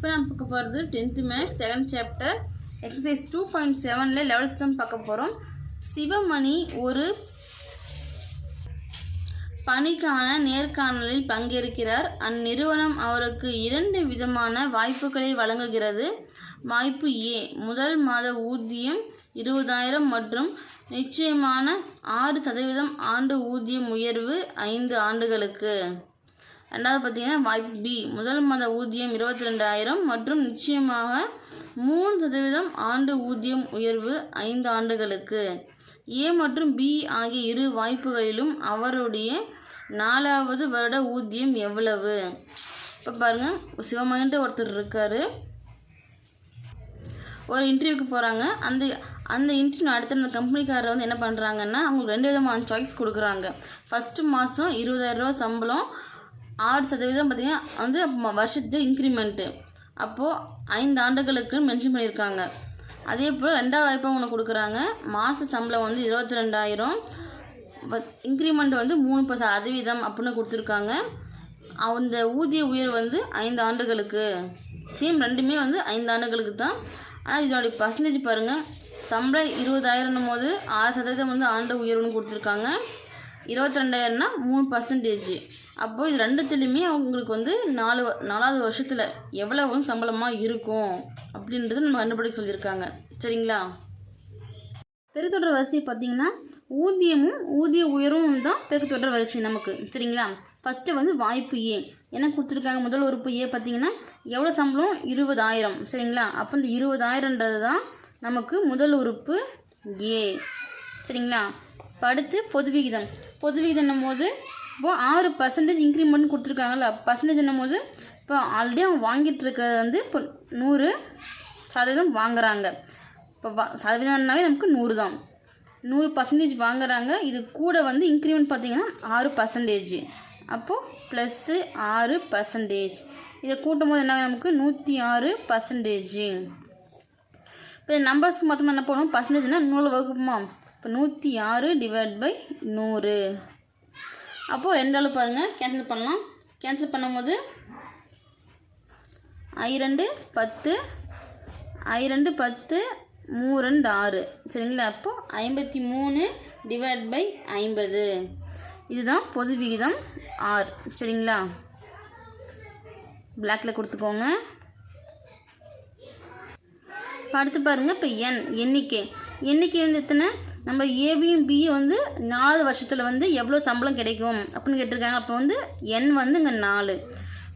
இப்போ நான் பார்க்க போகிறது tenth maths second chapter exercise two point செவனில் லெவல்த் சம் பார்க்க போகிறோம் சிவமணி ஒரு பணிக்கான நேர்காணலில் பங்கேற்கிறார். அந்நிறுவனம் அவருக்கு இரண்டு விதமான வாய்ப்புகளை வழங்குகிறது. வாய்ப்பு ஏ முதல் மாத ஊதியம் இருபதாயிரம் மற்றும் நிச்சயமான ஆறு சதவீதம் ஆண்டு ஊதியம் உயர்வு ஐந்து ஆண்டுகளுக்கு. ரெண்டாவது பார்த்தீங்கன்னா வாய்ப்பு பி முதல் மாத ஊதியம் இருபத்தி ரெண்டாயிரம் மற்றும் நிச்சயமாக மூணு சதவீதம் ஆண்டு ஊதியம் உயர்வு ஐந்து ஆண்டுகளுக்கு. ஏ மற்றும் பி ஆகிய இரு வாய்ப்புகளிலும் அவருடைய நாலாவது வருட ஊதியம் எவ்வளவு? இப்போ பாருங்கள் சிவமணின்ற ஒருத்தர் இருக்கார். ஒரு இன்டர்வியூக்கு போகிறாங்க அந்த அந்த இன்டர்வியூ அடுத்த அந்த கம்பெனிக்காரர் வந்து என்ன பண்ணுறாங்கன்னா அவங்களுக்கு ரெண்டு விதமான சாய்ஸ் கொடுக்குறாங்க. ஃபஸ்ட்டு மாதம் இருபதாயிரரூவா சம்பளம் ஆறு சதவீதம் பார்த்திங்கன்னா வந்து வருஷத்து வருஷத்துக்கு இன்க்ரிமெண்ட்டு அப்போது ஐந்து ஆண்டுகளுக்கு மென்ஷன் பண்ணியிருக்காங்க. அதே போல் ரெண்டாவது வாய்ப்பு ஒன்று கொடுக்குறாங்க. மாத சம்பளம் வந்து இருபத்தி ரெண்டாயிரம் இன்க்ரிமெண்ட் வந்து மூணு ப சதவீதம் அப்படின்னு கொடுத்துருக்காங்க. அந்த ஊதிய உயர்வு வந்து ஐந்து ஆண்டுகளுக்கு. சேம் ரெண்டுமே வந்து ஐந்து ஆண்டுகளுக்கு தான். ஆனால் இதனுடைய பர்சன்டேஜ் பாருங்கள் சம்பளம் இருபதாயிரம்னும் போது ஆறு சதவீதம் வந்து ஆண்டு உயர்வுன்னு கொடுத்துருக்காங்க. இருபத்தி ரெண்டாயிரம்னா மூணு பர்சன்டேஜ் அப்போது இது ரெண்டுத்துலேயுமே அவங்களுக்கு வந்து நாலு நாலாவது வருஷத்தில் எவ்வளவு வந்து சம்பளமாக இருக்கும் அப்படின்றது நம்ம கண்டுபிடிக்க சொல்லியிருக்காங்க. சரிங்களா? பெருத்தொடர் வரிசை பார்த்தீங்கன்னா ஊதியமும் ஊதிய உயர்வும் தான் பெருத்தொடர் வரிசை நமக்கு. சரிங்களா? ஃபஸ்ட்டு வந்து வாய்ப்பு ஏ. என்ன கொடுத்துருக்காங்க? முதல் உறுப்பு ஏ பார்த்தீங்கன்னா எவ்வளோ சம்பளம்? இருபதாயிரம். சரிங்களா? அப்போ இந்த இருபதாயிரன்றது தான் நமக்கு முதல் உறுப்பு ஏ. சரிங்களா? அடுத்து பொது விகிதம் பொது விகிதம் போது இப்போ ஆறு பர்சன்டேஜ் இன்க்ரிமெண்ட் கொடுத்துருக்காங்கல்ல பர்சன்டேஜ் என்னும் போது இப்போ ஆல்ரெடி அவங்க வாங்கிட்டு இருக்கிறது வந்து இப்போ நூறு சதவீதம் வாங்குறாங்க. இப்போ வா சதவீதம்னாவே நமக்கு நூறு தான். நூறு பர்சன்டேஜ் வாங்குறாங்க. இது கூட வந்து இன்க்ரிமெண்ட் பார்த்தீங்கன்னா ஆறு பர்சன்டேஜ் அப்போது ப்ளஸ்ஸு ஆறு பர்சன்டேஜ் இதை கூட்டும் போது என்ன நமக்கு? நூற்றி ஆறு பர்சன்டேஜு இப்போ நம்பர்ஸ்க்கு மொத்தமாக என்ன பண்ணுவோம் பர்சன்டேஜ்னால் நூறு வகுப்புமா இப்போ நூற்றி ஆறு டிவைட் பை நூறு. அப்போது ரெண்டாள் பாருங்கள் கேன்சல் பண்ணலாம். கேன்சல் பண்ணும்போது ஐ ரெண்டு பத்து ஐ ரெண்டு பத்து மூ ரெண்டு ஆறு. சரிங்களா? அப்போது ஐம்பத்தி மூணு டிவைட் பை ஐம்பது. இதுதான் பொது விகிதம் ஆர் சரிங்களா? பிளாக்கில் கொடுத்துக்கோங்க. அடுத்து பாருங்கள் இப்போ எண் எண்ணிக்கை. எண்ணிக்கை வந்து எத்தனை? நம்ம ஏபியும் பியும் வந்து நாலு வருஷத்தில் வந்து எவ்வளோ சம்பளம் கிடைக்கும் அப்படின்னு கேட்டிருக்காங்க. அப்போ வந்து என் வந்து இங்கே நாலு.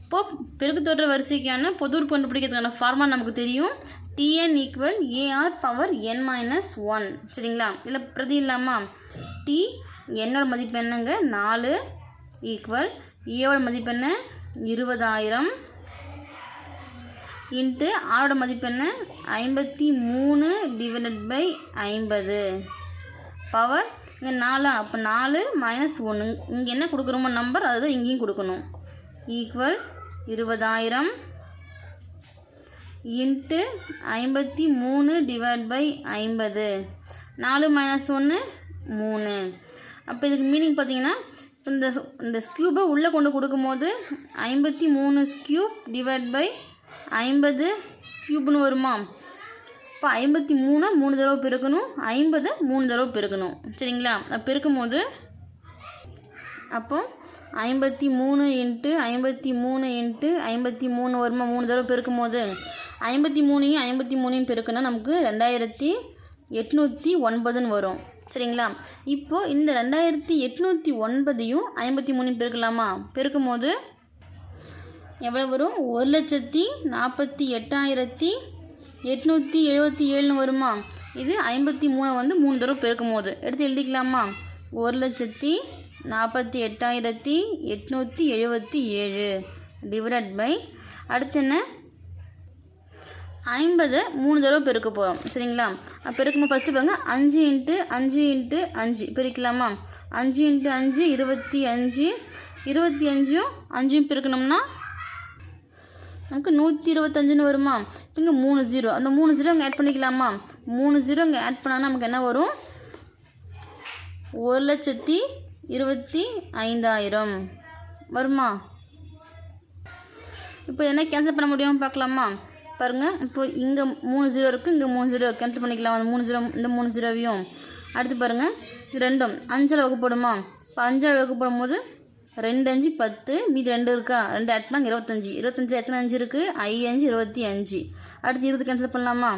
இப்போது பெருக்கு தோற்ற வரிசைக்கான பொது கண்டுபிடிக்கிறதுக்கான ஃபார்மா நமக்கு தெரியும். T N equal A R power N minus one சரிங்களா? இல்லை பிரதி இல்லாமல் டி என்னோட மதிப்பு என்னங்க? நாலு ஈக்குவல் ஏவோட மதிப்பு என்ன? இருபதாயிரம். இன்ட்டு ஆரோட மதிப்பு என்ன? ஐம்பத்தி மூணு டிவைடட் பை ஐம்பது. பவர் இங்கே நாலு அப்போ நாலு மைனஸ் ஒன்று இங்கே என்ன கொடுக்குறோமோ நம்பர் அதுதான் இங்கேயும் கொடுக்கணும். ஈக்குவல் இருபதாயிரம் இன்ட்டு ஐம்பத்தி மூணு டிவைட் பை ஐம்பது. நாலு மைனஸ் ஒன்று மூணு. அப்போ இதுக்கு மீனிங் பார்த்தீங்கன்னா இப்போ இந்த இந்த ஸ்கியூபை உள்ளே கொண்டு கொடுக்கும்போது ஐம்பத்தி மூணு ஸ்கியூப் டிவைட் பை ஐம்பது ஸ்கியூப்னு வருமா? இப்போ ஐம்பத்தி மூணை மூணு தடவை பெருக்கணும். ஐம்பது மூணு தடவை பெருக்கணும். சரிங்களா? அப்ப பெருக்கும் போது அப்போ ஐம்பத்தி மூணு இன்ட்டு ஐம்பத்தி மூணு இன்ட்டு ஐம்பத்தி மூணு வருமா மூணு தடவை பெருக்கும் போது ஐம்பத்தி மூணையும் ஐம்பத்தி மூணையும் பெருக்குனா நமக்கு ரெண்டாயிரத்தி எட்நூற்றி ஒன்பதுன்னு வரும். சரிங்களா? இப்போது இந்த ரெண்டாயிரத்தி எட்நூற்றி ஒன்பதையும் ஐம்பத்தி மூணையும் பெருக்கலாமா? பெருக்கும் போது எவ்வளோ வரும்? ஒரு லட்சத்தி நாற்பத்தி எட்டாயிரத்தி எட்நூற்றி எழுபத்தி ஏழுன்னு வருமா? இது ஐம்பத்தி மூணை வந்து மூணு தடவை பெருக்கும் போது எடுத்து எழுதிக்கலாமா? ஒரு லட்சத்தி நாற்பத்தி எட்டாயிரத்தி எட்நூற்றி எழுபத்தி ஏழு. டிவைட் பை அடுத்து என்ன? ஐம்பதை மூணு தடவை பெருக்க போகிறோம் சரிங்களா? அப்போ பெருக்கும்போது ஃபஸ்ட்டு பாருங்க. அஞ்சு இன்ட்டு அஞ்சு இன்ட்டு அஞ்சு. பிரிக்கலாமா? அஞ்சு இன்ட்டு அஞ்சு இருபத்தி அஞ்சு இருபத்தி அஞ்சும் அஞ்சும் பிரிக்கணும்னா நமக்கு நூற்றி இருபத்தஞ்சுன்னு வருமா? இங்கே மூணு ஜீரோ அந்த மூணு ஜீரோ அங்கே ஆட் பண்ணிக்கலாமா? மூணு ஜீரோ இங்கே ஆட் பண்ணால் நமக்கு என்ன வரும்? ஒரு லட்சத்தி இருபத்தி ஐந்தாயிரம். வருமா? இப்போ என்ன கேன்சல் பண்ண முடியாமல் பார்க்கலாமா? பாருங்கள் இப்போ இங்கே மூணு ஜீரோ இருக்குது இங்கே மூணு ஜீரோ கேன்சல் பண்ணிக்கலாம். அந்த மூணு ஜீரோ இந்த மூணு ஜீரோவையும் அடுத்து பாருங்கள் இது ரெண்டும். அஞ்சில் வகுப்படுமா இப்போ அஞ்சில் வகுப்படும் போது ரெண்டு அஞ்சு பத்து மீதி ரெண்டு இருக்கா? ரெண்டு எட்டுனாங்க இருபத்தஞ்சி. இருபத்தஞ்சில் எத்தனை அஞ்சு இருக்குது ஐ அஞ்சு இருபத்தி அஞ்சு. அடுத்து இருபது கேன்சல் பண்ணலாமா?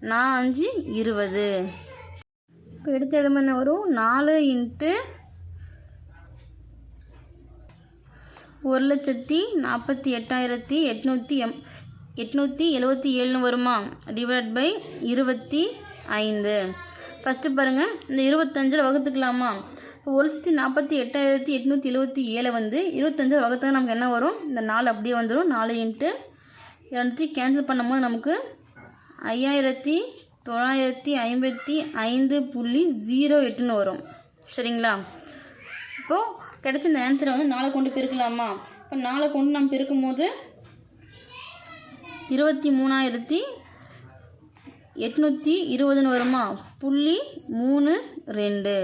நான் அஞ்சு இருபது. இப்போ எடுத்த இடம் என்ன வரும்? நாலு இன்ட்டு ஒரு லட்சத்தி நாற்பத்தி எட்டாயிரத்தி எட்நூற்றி எம் எட்நூற்றி எழுபத்தி ஏழுன்னு வருமா? டிவைட் பை இருபத்தி ஐந்து. ஃபஸ்ட்டு பாருங்கள் இந்த இருபத்தஞ்சில் வகுத்துக்கலாமா? இப்போ ஒரு லட்சத்தி நாற்பத்தி எட்டாயிரத்தி எட்நூற்றி எழுபத்தி ஏழை வந்து இருபத்தஞ்சில் வகுத்தா நமக்கு என்ன வரும்? இந்த நாலு அப்படியே வந்துடும். நாலு இன்ட்டு இரநூத்தி கேன்சல் பண்ணும்போது நமக்கு ஐயாயிரத்தி தொள்ளாயிரத்தி ஐம்பத்தி ஐந்து புள்ளி ஜீரோ எட்டுன்னு வரும். சரிங்களா? இப்போது கிடச்ச இந்த ஆன்சரை வந்து நாளை கொண்டு பெருக்கலாமா? இப்போ நாளை கொண்டு நம்ம பெருக்கும் போது இருபத்தி மூணாயிரத்தி எட்நூற்றி இருபதுன்னு வருமா? புள்ளி மூணு ரெண்டு.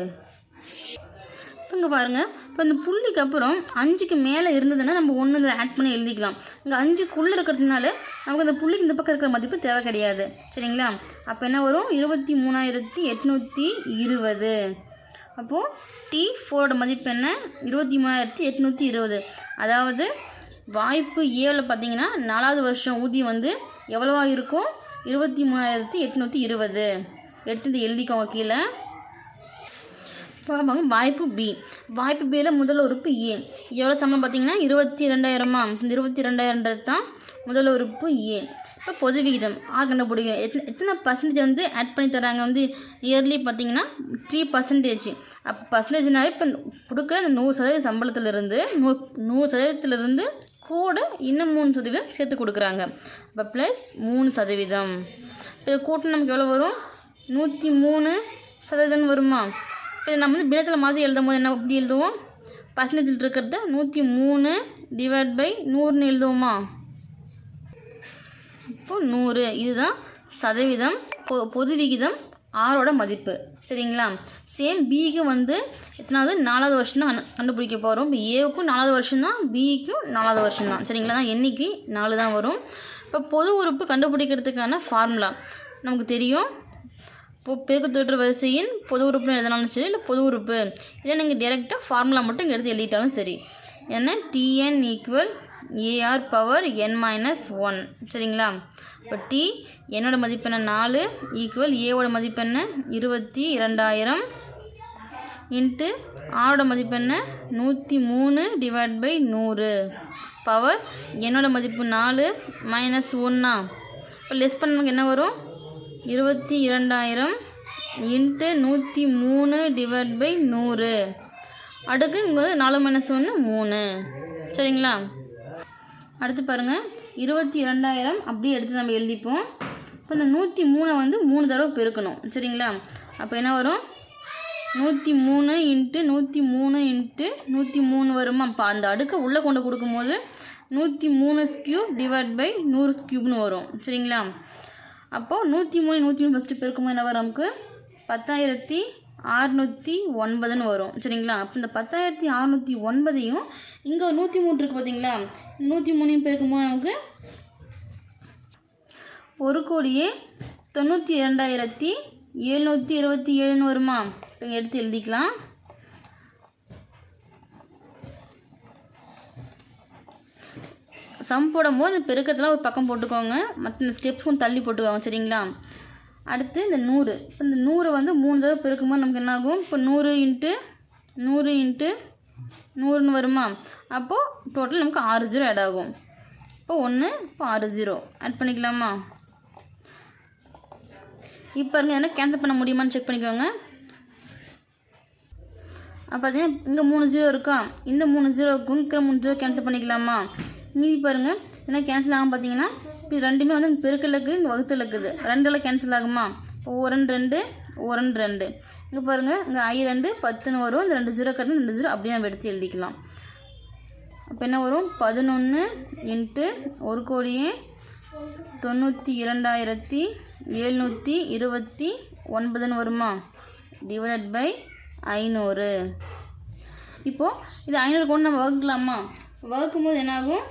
இப்போ இங்கே பாருங்கள் இப்போ இந்த புள்ளிக்கு அப்புறம் அஞ்சுக்கு மேலே இருந்ததுன்னா நம்ம ஒன்று இதில் ஆட் பண்ணி எழுதிக்கலாம். இங்கே அஞ்சுக்குள்ளே இருக்கிறதுனால நமக்கு அந்த புள்ளிக்கு இந்த பக்கம் இருக்கிற மதிப்பு தேவை கிடையாது. சரிங்களா? அப்போ என்ன வரும்? இருபத்தி மூணாயிரத்தி எட்நூற்றி இருபது. அப்போது டி ஃபோரோட மதிப்பு என்ன? இருபத்தி மூணாயிரத்தி எட்நூற்றி இருபது. அதாவது வாய்ப்பு ஏவில் பார்த்தீங்கன்னா நாலாவது வருஷம் ஊதியம் வந்து எவ்வளோவா இருக்கும்? இருபத்தி மூணாயிரத்தி எட்நூற்றி இருபது. எடுத்து இந்த எழுதிக்கோங்க கீழே. பார்ப்பாங்க வாய்ப்பு பி. வாய்ப்பு பியில் முதல் உறுப்பு ஏ எவ்வளோ சம்பளம் பார்த்தீங்கன்னா இருபத்தி ரெண்டாயிரமா இந்த இருபத்தி ரெண்டாயிரன்றது தான் முதல் உறுப்பு ஏ இப்போ பொது விகிதம். ஆ கண்டுபிடிக்கும் எத்தனை எத்தனை பர்சன்டேஜ் வந்து ஆட் பண்ணி தராங்க வந்து இயர்லி பார்த்தீங்கன்னா த்ரீ பர்சன்டேஜ் அப்போ பர்சன்டேஜ்னாவே இப்போ கொடுக்குற அந்த நூறு சதவீத சம்பளத்துலேருந்து நூ நூறு சதவீதத்துலேருந்து கூட இன்னும் மூணு சதவீதம் சேர்த்து கொடுக்குறாங்க. இப்போ ப்ளஸ் மூணு சதவீதம். இப்போ கூட்டம் நமக்கு எவ்வளோ வரும்? நூற்றி மூணு சதவீதம் வருமா? இப்போ நம்ம வந்து பிணத்தில் மாதிரி எழுதும் போது என்ன எப்படி எழுதுவோம்? பர்சன்டேஜில் இருக்கிறத நூற்றி மூணு டிவைட் பை நூறுன்னு எழுதுவோமா? இப்போ நூறு. இதுதான் சதவீதம் பொ பொது விகிதம் ஆறோட மதிப்பு. சரிங்களா? சேம் பிக்கு வந்து எத்தனாவது? நாலாவது வருஷம் தான் கண்டுபிடிக்க போகிறோம் இப்போ ஏவுக்கும் நாலாவது வருஷம் தான் பிக்கும் நாலாவது வருஷம் தான் சரிங்களா? தான் எண்ணிக்கை நாலு தான் வரும். இப்போ பொது உறுப்பு கண்டுபிடிக்கிறதுக்கான ஃபார்முலா நமக்கு தெரியும். இப்போ பெருக்கத்தொற்று வரிசையின் பொது உறுப்புன்னு எழுதினாலும் சரி இல்லை பொது உறுப்பு. இல்லை நீங்கள் டேரெக்டாக ஃபார்முலா மட்டும் இங்கே எடுத்து எழுதிட்டாலும் சரி. என்ன? T N equal A R power N minus one சரிங்களா? இப்போ டி என்னோட மதிப்பு என்ன? நாலு. ஈக்குவல் ஏவோட மதிப்பு என்ன? இருபத்தி இரண்டாயிரம். இன்ட்டு ஆரோட மதிப்பு என்ன? நூற்றி மூணு டிவைட் பை நூறு. பவர் என்னோட மதிப்பு நாலு மைனஸ் ஒன்றா இப்போ லெஸ் பண்ண என்ன வரும்? இருபத்தி இரண்டாயிரம் இன்ட்டு நூற்றி மூணு டிவைட் பை நூறு. அடுக்கு இங்கே வந்து நாலு மைனஸ் ஒன்று மூணு. சரிங்களா? அடுத்து பாருங்கள் இருபத்தி இரண்டாயிரம் அப்படியே எடுத்து நம்ம எழுதிப்போம். இப்போ இந்த நூற்றி மூணை வந்து மூணு தடவை பெருக்கணும். சரிங்களா? அப்போ என்ன வரும்? நூற்றி மூணு இன்ட்டு நூற்றி மூணு இன்ட்டு நூற்றி மூணு வருமா? அப்போ அந்த அடுக்கை உள்ளே கொண்டு கொடுக்கும்போது நூற்றி மூணு ஸ்கியூப் டிவைட் பை நூறு ஸ்கியூப்னு வரும். சரிங்களா? அப்போது நூற்றி மூணு நூற்றி மூணு ஃபஸ்ட்டு பெருக்கும்போது என்ன வரும் நமக்கு? பத்தாயிரத்தி அறுநூற்றி ஒன்பதுன்னு வரும். சரிங்களா? அப்போ இந்த பத்தாயிரத்தி அறுநூற்றி ஒன்பதையும் இங்கே ஒரு நூற்றி மூணு இருக்குது பார்த்தீங்களா நூற்றி மூணையும் பெருக்கும்போது நமக்கு ஒரு கோடியே தொண்ணூற்றி இரண்டாயிரத்தி எழுநூற்றி இருபத்தி ஏழுன்னு வருமா? இப்போ எடுத்து எழுதிக்கலாம். சம் போடும்போது இந்த பெருக்கத்தில் ஒரு பக்கம் போட்டுக்கோங்க. மற்ற இந்த ஸ்டெப்ஸும் தள்ளி போட்டுக்கோங்க சரிங்களா? அடுத்து இந்த நூறு. இப்போ இந்த நூறு வந்து மூணு தடவை பெருக்கும்போது நமக்கு என்ன ஆகும் இப்போ நூறு இன்ட்டு நூறு இன்ட்டு நூறுன்னு வருமா? அப்போது டோட்டல் நமக்கு ஆறு ஜீரோ ஆட் ஆகும். இப்போ ஒன்று இப்போ ஆறு ஜீரோ ஆட் பண்ணிக்கலாமா? இப்போ இருங்க என்ன கேன்சல் பண்ண முடியுமான்னு செக் பண்ணிக்கோங்க. அப்போ பார்த்தீங்கன்னா இங்கே மூணு ஜீரோ இருக்கா? இந்த மூணு ஜீரோக்கும் இருக்கிற மூணு ஜீரோ கேன்சல் பண்ணிக்கலாமா? மீதி பாருங்கள் என்ன கேன்சல் ஆகும் பார்த்தீங்கன்னா இப்போ ரெண்டுமே வந்து பெருக்கலுக்கு இங்கே வகுத்தலுக்குது. ரெண்டில் கேன்சல் ஆகுமா? இப்போ ரெண்டு ஒரன் ரெண்டு இங்கே பாருங்கள் இங்கே ஐ ரெண்டு பத்துன்னு வரும். இந்த ரெண்டு ஜீரோ கட்டணும் ரெண்டு ஜீரோ அப்படியே நம்ம எடுத்து எழுதிக்கலாம். அப்போ என்ன வரும்? பதினொன்று இன்ட்டு ஒரு கோடியே தொண்ணூற்றி இரண்டாயிரத்தி எழுநூற்றி இருபத்தி ஒன்பதுன்னு வருமா? டிவைட் பை ஐநூறு. இப்போது இது ஐநூறு கொண்டு நம்ம வகுக்கலாமா? வகுக்கும் போது என்னாகும்?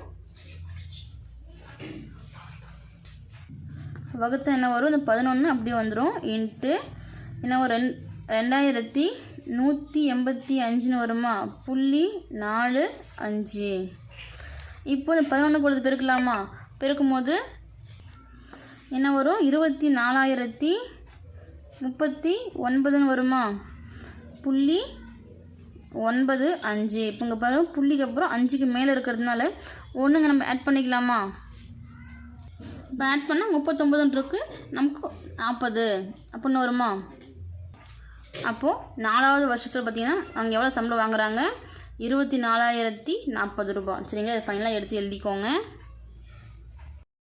வகுத்து என்ன வரும்? இந்த பதினொன்று அப்படியே வந்துடும் இன்ட்டு என்ன ஒரு ரெண் ரெண்டாயிரத்தி நூற்றி எண்பத்தி அஞ்சுன்னு வருமா? புள்ளி நாலு அஞ்சு. இப்போ இந்த பதினொன்று கொடுத்து பெருக்கலாமா? பெருக்கும்போது என்ன வரும்? இருபத்தி நாலாயிரத்தி முப்பத்தி ஒன்பதுன்னு வருமா? புள்ளி ஒன்பது அஞ்சு. இப்போ இங்கே பாருங்கள் புள்ளிக்கு அப்புறம் அஞ்சுக்கு மேலே இருக்கிறதுனால ஒன்றுங்க நம்ம ஆட் பண்ணிக்கலாமா? இப்போ ஆட் பண்ணால் முப்பத்தொம்பதுன்ட்ருக்கு நமக்கு நாற்பது அப்படின்னு வருமா? அப்போது நாலாவது வருஷத்தில் பார்த்தீங்கன்னா அவங்க எவ்வளோ சம்பளம் வாங்குகிறாங்க இருபத்தி நாலாயிரத்தி நாற்பது ரூபா சரிங்களா? இதை ஃபைனலாக எடுத்து எழுதிக்கோங்க.